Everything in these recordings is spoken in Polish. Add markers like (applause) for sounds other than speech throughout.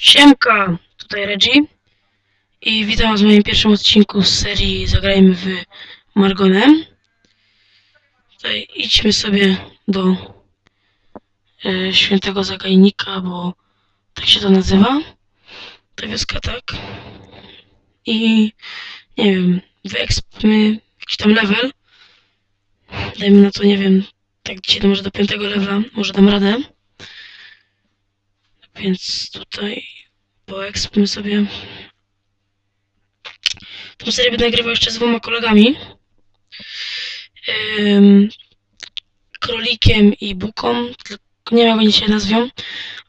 Siemka, tutaj Reggie i witam was w moim pierwszym odcinku z serii Zagrajmy w Margonem. Tutaj idźmy sobie do e, Świętego Zagajnika, bo tak się to nazywa. Ta wioska, tak. I nie wiem, wyekspmy jakiś tam level. Dajmy na to, nie wiem, tak dzisiaj może do piątego levela, może dam radę. Więc tutaj poekspmy sobie. Tą serię będę nagrywał jeszcze z dwoma kolegami. Ym, i Buką. Nie wiem jak oni się nazwią,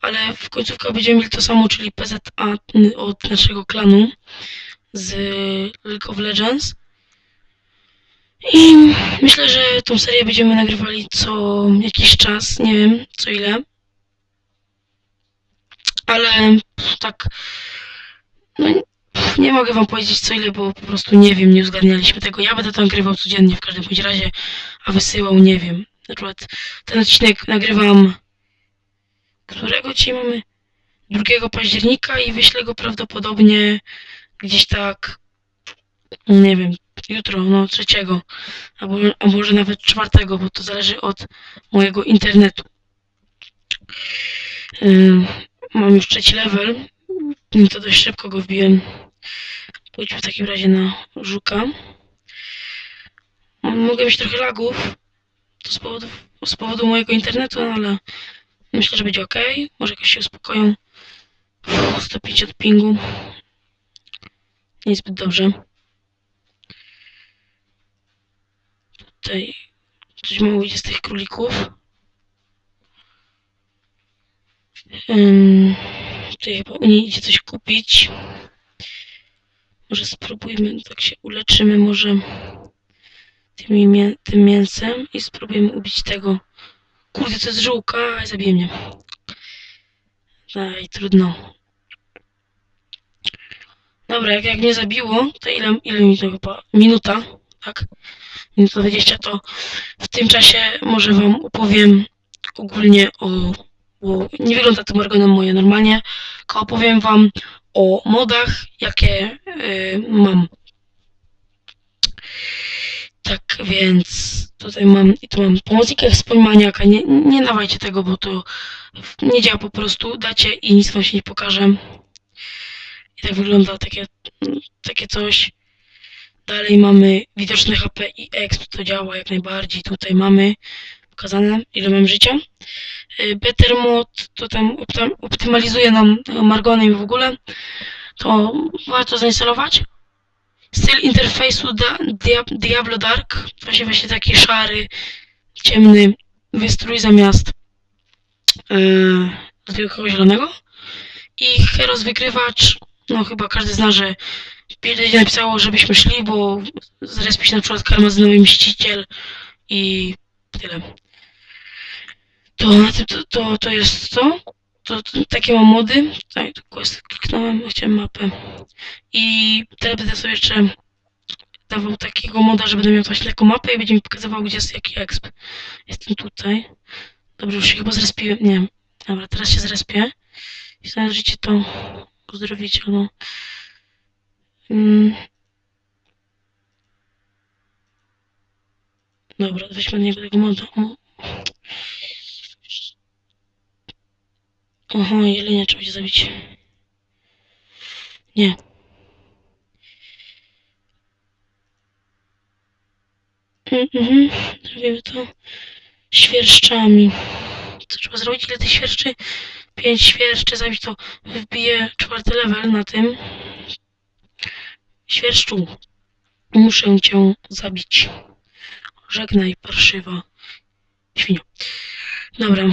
ale w końcówkach będziemy mieli to samo, czyli PZA od naszego klanu z League of Legends. I myślę, że tą serię będziemy nagrywali co jakiś czas, nie wiem co ile ale tak no, nie mogę wam powiedzieć co ile, bo po prostu nie wiem, nie uzgadnialiśmy tego. Ja będę to nagrywał codziennie w każdym bądź razie, a wysyłał nie wiem. Na przykład ten odcinek nagrywam którego dzisiaj mamy? 2 października i wyślę go prawdopodobnie gdzieś tak nie wiem, jutro, no trzeciego, albo, a może nawet czwartego, bo to zależy od mojego internetu. Mam już trzeci level. I to dość szybko go wbiłem. Pójdźmy w takim razie na żuka. Mogę mieć trochę lagów. To z powodu, z powodu mojego internetu, ale myślę, że będzie ok. Może jakoś się uspokoją. Uff, 105 od pingu. Niezbyt dobrze. Tutaj coś mało idzie z tych królików. Tutaj chyba u niej idzie coś kupić. Może spróbujmy, tak się uleczymy może tymi tym mięsem i spróbujemy ubić tego. Kurde, to jest żółka, zabije mnie. Daj, trudno. Dobra, jak, jak mnie zabiło, to ile, ile mi to chyba? Minuta, tak? Minuta 20, to w tym czasie może wam opowiem ogólnie o bo nie wygląda to Margonem moje normalnie, tylko opowiem wam o modach, jakie y, mam. Tak więc tutaj mam i tu mam pomocnika wspomnianiaka. Nie, nie dawajcie tego, bo to nie działa po prostu. Dacie i nic wam się nie pokaże. I tak wygląda takie, takie coś. Dalej mamy widoczne HP i exp, to działa jak najbardziej. Tutaj mamy pokazane, ile mam życia. Y, Better Mode to tam optymalizuje nam Margony i w ogóle. To warto zainstalować. Styl interfejsu Diablo Dark. Właśnie właśnie taki szary, ciemny wystrój zamiast yy, zwykłego zielonego. I Heros Wykrywacz. No chyba każdy zna, że Buildzie napisało, żebyśmy szli, bo zrespi się na przykład karmazynowy mściciel i tyle. To na tym to, to, to jest co? To, to takie mam mody. Tutaj tu kliknąłem, chciałem mapę. I teraz będę sobie jeszcze dawał takiego moda, że będę miał właśnie taką mapę i będzie mi pokazywał, gdzie jest jaki exp. Jestem tutaj. Dobrze, już się chyba zrespiłem. Nie. Dobra, teraz się zrespię. I znając życie to uzdrowicie, no. Mm. Dobra, weźmy niego tego moda. O. Oho, jelenia trzeba się zabić. Nie. Mhm, robimy to świerszczami. Co trzeba zrobić? Ile tych świerszczy? Pięć świerszczy, zabić to wbije czwarty level na tym. Świerszczu, muszę cię zabić. Żegnaj, parszywa świnio. Dobra.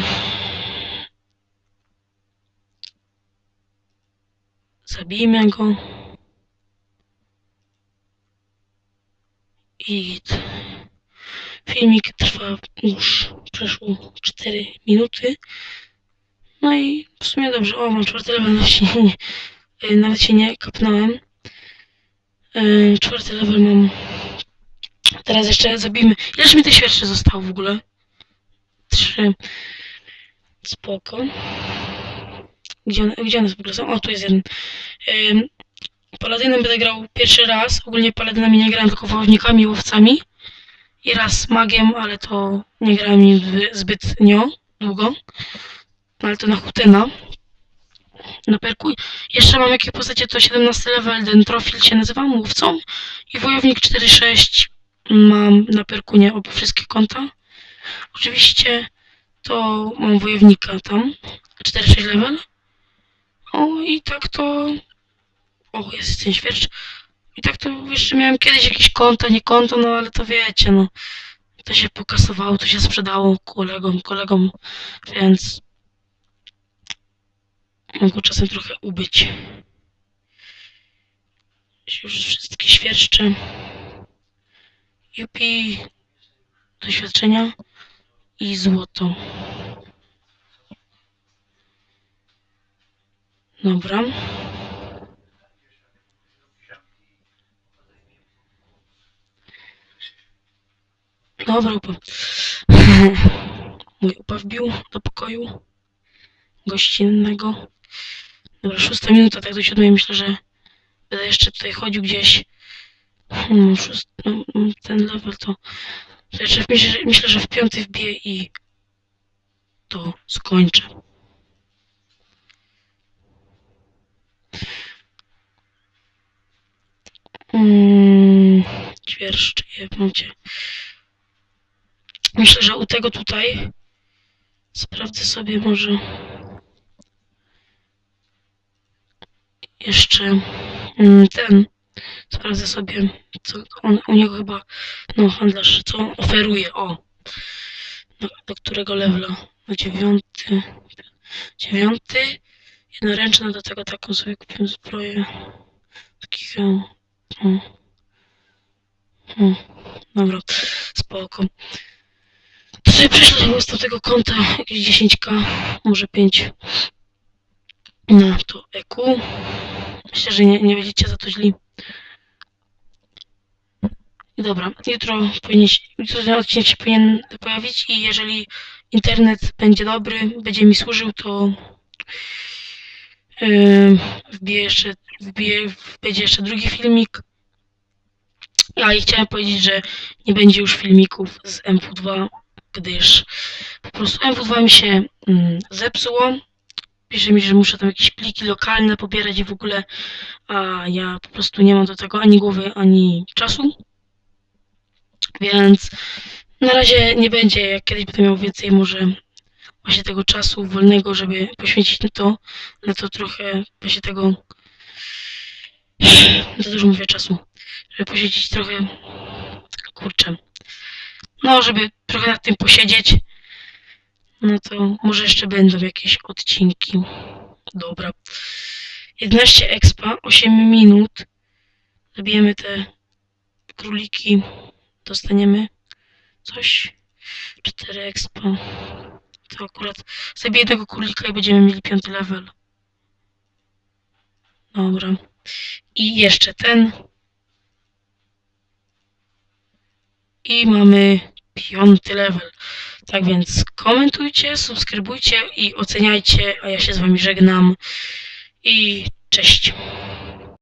Zabijmy go. I filmik trwa już przeszło 4 minuty. No i w sumie dobrze. O, mam czwarty level, nawet się nie, e, nawet się nie kapnąłem. E, Czwarty level mam. Teraz jeszcze zabijmy. Ileż mi tych świerszczy zostało w ogóle? Trzy. Spoko. Gdzie gdzie one w ogóle są? O, tu jest jeden. Ym, Paladynem będę grał pierwszy raz. Ogólnie paladynami nie grałem, tylko wojownikami i łowcami. I raz magiem, ale to nie grałem nim zby- zbytnio długo. No, ale to na Hutena. Na perku. Jeszcze mam jakie postacie, to 17 level, Dentrofil się nazywam, łowcą. I wojownik 4-6 mam na perkunie obu wszystkie konta. Oczywiście to mam wojownika tam, 4-6 level. O i tak to... O, jest ten świercz. I tak to jeszcze miałem kiedyś jakieś konto, nie konto, no ale to wiecie, no. To się pokasowało, to się sprzedało kolegom, kolegom, więc mogło czasem trochę ubyć. Już wszystkie świerszcze. Jupi, doświadczenia i złoto. Dobra. Dobra, upa. (laughs) Mój upa wbił do pokoju gościnnego. Dobra, szósta minuta, tak do siódmej. Myślę, że będę jeszcze tutaj chodził gdzieś. Hmm, no, mm, ten level to... myślę, że w piąty wbiję i to skończę. Mm, jebnącie. Myślę, że u tego tutaj sprawdzę sobie może jeszcze mm, ten. Sprawdzę sobie, co on, u niego chyba, no handlarz, co on oferuje, o. Do, do którego levela? Na dziewiąty. Dziewiąty. Jednoręczna, do tego taką sobie kupiłem zbroję. Takich, um, um, dobra, spoko. Sobie prześlę z tego konta jakieś 10k, może 5 na to EQ. Myślę, że nie, nie będziecie za to źli. Dobra, jutro powinien odcinek się powinien pojawić i jeżeli internet będzie dobry, będzie mi służył, to wbiję jeszcze, wbiję, będzie jeszcze drugi filmik. A i chciałem powiedzieć, że nie będzie już filmików z MW2, gdyż po prostu MW2 mi się mm, zepsuło. Pisze mi, że muszę tam jakieś pliki lokalne pobierać i w ogóle, a ja po prostu nie mam do tego ani głowy, ani czasu. Więc na razie nie będzie, jak kiedyś będę miał więcej może właśnie tego czasu wolnego, żeby poświęcić na to, na to trochę właśnie tego, za dużo mówię czasu, żeby poświęcić trochę, kurczę, no żeby trochę nad tym posiedzieć, no to może jeszcze będą jakieś odcinki. Dobra. 11 expa, 8 minut. Zabijemy te króliki. Dostaniemy coś. 4 expa. To akurat zabiję jednego królika i będziemy mieli piąty level. Dobra. I jeszcze ten. I mamy piąty level. Tak więc komentujcie, subskrybujcie i oceniajcie, a ja się z wami żegnam. I cześć.